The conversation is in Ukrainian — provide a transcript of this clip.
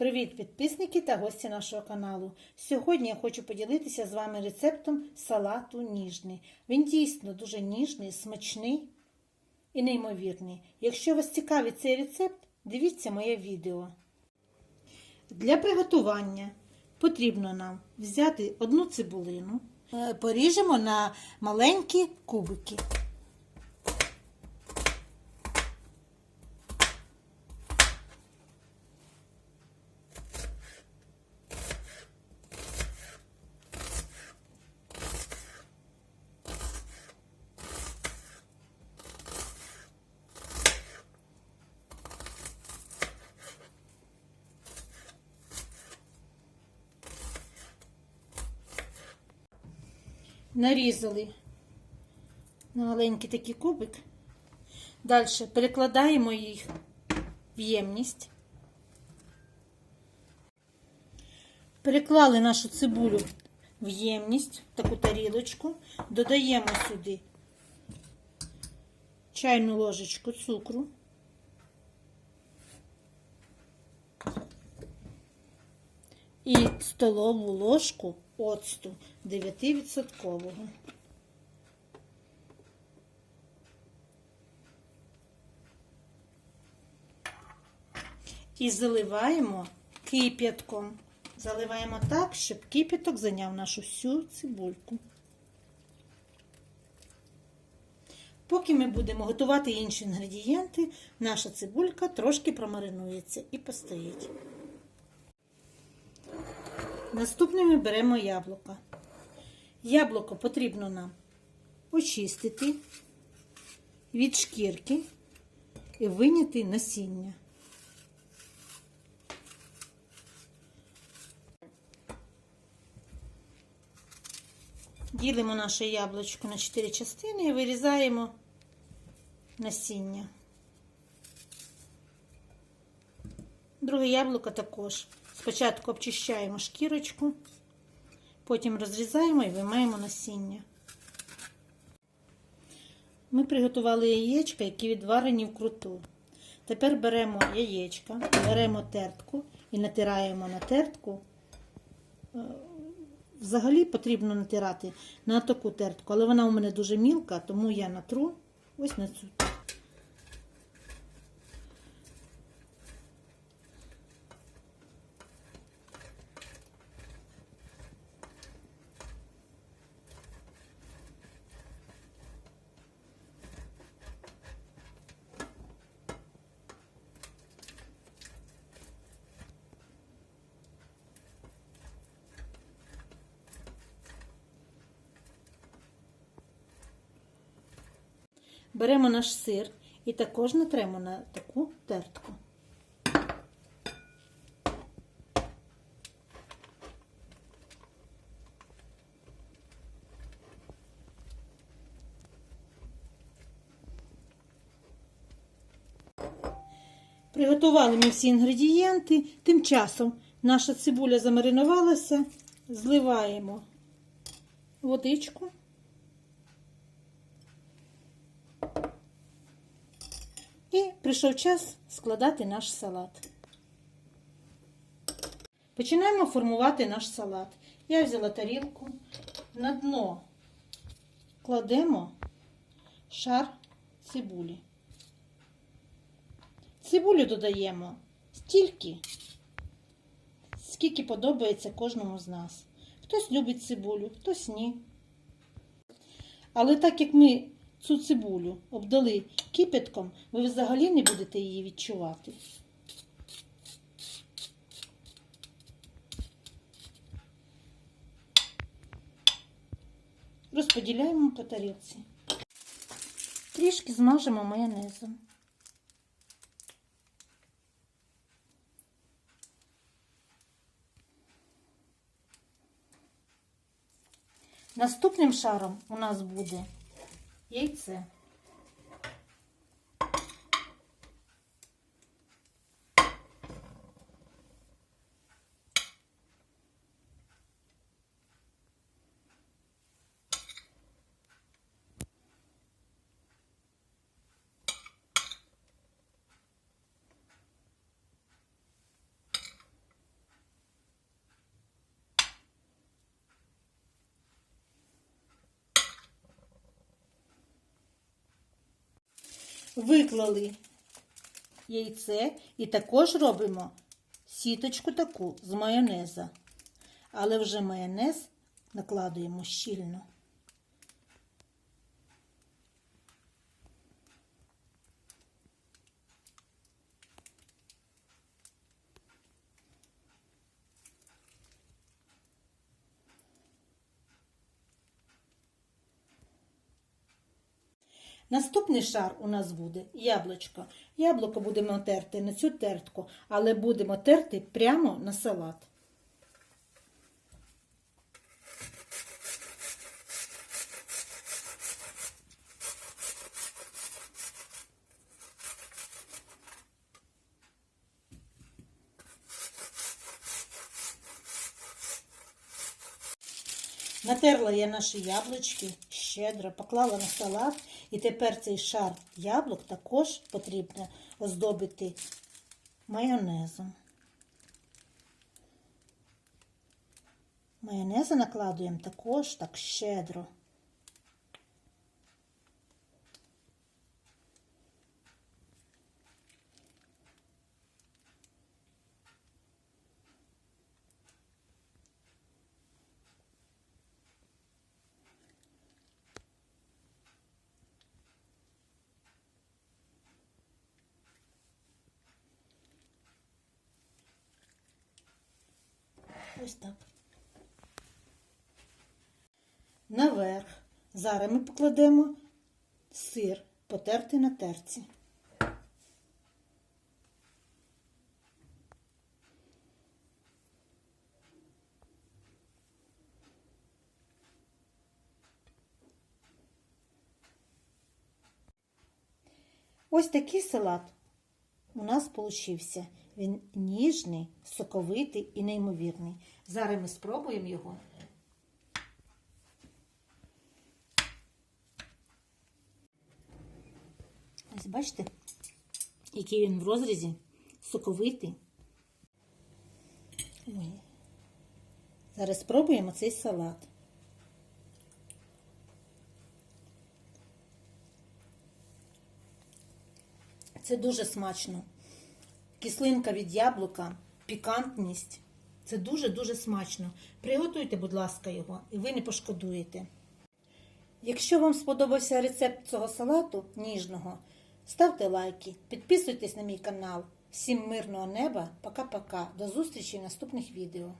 Привіт, підписники та гості нашого каналу. Сьогодні я хочу поділитися з вами рецептом салату ніжний. Він дійсно дуже ніжний, смачний і неймовірний. Якщо вас цікавить цей рецепт, дивіться моє відео. Для приготування потрібно нам взяти одну цибулину, е, поріжемо на маленькі кубики. Нарізали на маленький такий кубик. Далі перекладаємо їх в ємність. Переклали нашу цибулю в ємність, в таку тарілочку, додаємо сюди чайну ложечку цукру. І столову ложку оцту 9%. І заливаємо кип'ятком. Заливаємо так, щоб кип'яток зайняв нашу всю цибульку. Поки ми будемо готувати інші інгредієнти, наша цибулька трошки промаринується і постоїть. Наступним ми беремо яблука. Яблуко потрібно нам очистити від шкірки і виняти насіння. Ділимо наше яблучко на 4 частини і вирізаємо насіння. Друге яблуко також. Спочатку обчищаємо шкірочку, потім розрізаємо і виймаємо насіння. Ми приготували яєчка, які відварені вкруту. Тепер беремо яєчка, беремо тертку і натираємо на тертку. Взагалі потрібно натирати на таку тертку, але вона у мене дуже мілка, тому я натру ось на цю. Беремо наш сир і також натремо на таку тертку. Приготували ми всі інгредієнти. Тим часом наша цибуля замаринувалася, зливаємо водичку. І прийшов час складати наш салат. Починаємо формувати наш салат. Я взяла тарілку, на дно кладемо шар цибулі. Цибулю додаємо стільки, скільки подобається кожному з нас. Хтось любить цибулю, хтось ні. Але так як ми цю цибулю обдали кипятком, ви взагалі не будете її відчувати. Розподіляємо по тарілці. Трішки змажемо майонезом. Наступним шаром у нас буде яйце. Виклали яйце і також робимо сіточку таку з майонеза. Але вже майонез накладуємо щільно. Наступний шар у нас буде яблучко. Яблуко будемо терти на цю тертку, але будемо терти прямо на салат. Натерла я наші яблучки щедро, поклала на салат, і тепер цей шар яблук також потрібно оздобити майонезом. Майонезу накладуємо також так щедро. Ось так. Наверх. Зараз ми покладемо сир, потертий на терці. Ось такий салат у нас получився. Він ніжний, соковитий і неймовірний. Зараз ми спробуємо його. Ось бачите, який він в розрізі, соковитий. Зараз спробуємо цей салат. Це дуже смачно. Кислинка від яблука, пікантність. Це дуже-дуже смачно. Приготуйте, будь ласка, його, і ви не пошкодуєте. Якщо вам сподобався рецепт цього салату ніжного, ставте лайки, підписуйтесь на мій канал. Всім мирного неба, пока-пока. До зустрічі в наступних відео.